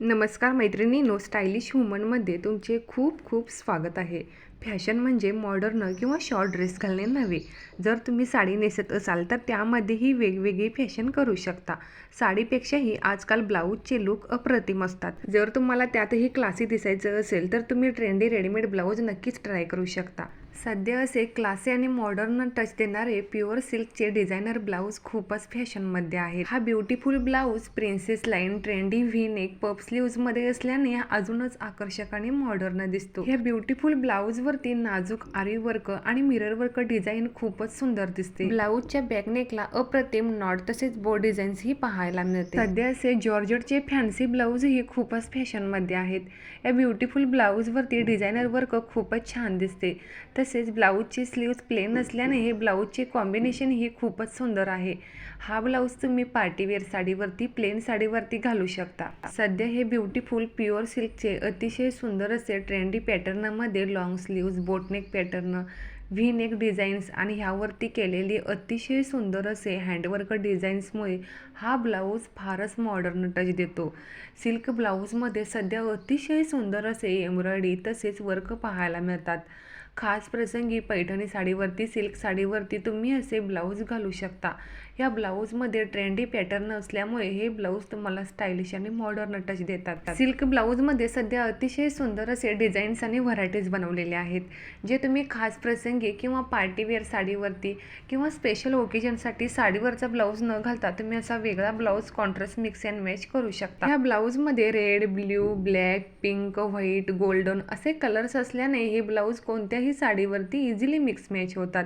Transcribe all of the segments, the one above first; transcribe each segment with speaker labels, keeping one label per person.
Speaker 1: नमस्कार मैत्रिणीनो स्टायलिश वुमनमध्ये तुमचे खूप खूप स्वागत आहे. फॅशन म्हणजे मॉडर्न किंवा शॉर्ट ड्रेस घालणे नव्हे. जर तुम्ही साडी नेसत असाल तर त्यामध्येही वेगवेगळी फॅशन करू शकता. साडीपेक्षाही आजकाल ब्लाऊजचे लुक अप्रतिम असतात. जर तुम्हाला त्यातही क्लासी दिसायचं असेल तर तुम्ही ट्रेंडी रेडीमेड ब्लाऊज नक्कीच ट्राय करू शकता. सध्या असे क्लासी आणि मॉडर्न टच देणारे प्युअर सिल्कचे डिझायनर ब्लाऊज खूपच फॅशनमध्ये आहेत. हा beautiful blouse princess line trendy V neck puff स्लीव्जमध्ये असल्याने अजूनच आकर्षक आणि मॉडर्न दिसतो. ह्या ब्युटिफुल ब्लाऊजवरती नाजूक आरी वर्क आणि मिरर वर्क डिझाईन खूपच सुंदर दिसते. ब्लाऊजच्या बॅकनेकला अप्रतिम नॉट तसेच बो डिझाईन्स ही पाहायला मिळते. सध्या असे जॉर्जटचे फॅन्सी ब्लाऊज ही खूपच फॅशनमध्ये आहेत. या ब्युटिफुल ब्लाऊजवरती डिझायनर वर्क खूपच छान दिसते. तसेच ब्लाऊजची स्लीव्ज प्लेन नसल्याने हे ब्लाऊजचे कॉम्बिनेशन ही खूपच सुंदर आहे. हा ब्लाऊज तुम्ही पार्टीवेअर साडीवरती प्लेन साडीवरती घालू शकता. सध्या हे ब्युटिफुल प्युअर सिल्कचे अतिशय सुंदर असे ट्रेंडी पॅटर्नमध्ये long sleeves boatneck pattern V neck designs आणि ह्यावरती केलेली अतिशय सुंदर असे हँडवर्क डिझाईन्समुळे हा ब्लाऊज फारच मॉडर्न टच देतो. सिल्क ब्लाऊजमध्ये सध्या अतिशय सुंदर असे एम्ब्रॉयडरी तसेच वर्क पाहायला मिळतात. खास प्रसंगी पैठणी साडीवरती सिल्क साडीवरती तुम्ही असे ब्लाऊज घालू शकता. या ब्लाऊजमध्ये ट्रेंडी पॅटर्न असल्यामुळे हे ब्लाऊज तुम्हाला स्टायलिश आणि मॉडर्न टच देतात. सिल्क ब्लाऊजमध्ये सध्या अतिशय सुंदर असे डिझाईन्स आणि व्हरायटीज बनवलेले आहेत जे तुम्ही खास प्रसंगी किंवा पार्टीवेअर साडीवरती किंवा स्पेशल ओकेजनसाठी साडीवरचा ब्लाऊज न घालता तुम्ही असा वेगळा blouse contrast mix and match करू शकता. या ब्लाऊजमध्ये red blue black pink white golden असे कलर्स असल्याने हे ब्लाऊज कोणत्याही साडीवरती इझिली मिक्स मॅच होतात.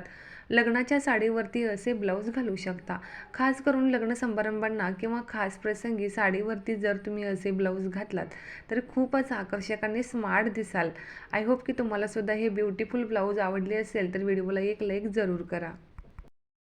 Speaker 1: लग्नाच्या साडीवरती असे ब्लाऊज घालू शकता. खास करून लग्न समारंभांना किंवा खास प्रसंगी साडीवरती जर तुम्ही असे ब्लाऊज घातलात तर खूपच आकर्षक आणि स्मार्ट दिसाल. आय होप की तुम्हाला सुद्धा हे ब्युटिफुल ब्लाऊज आवडले असेल तर व्हिडिओला एक लाईक जरूर करा.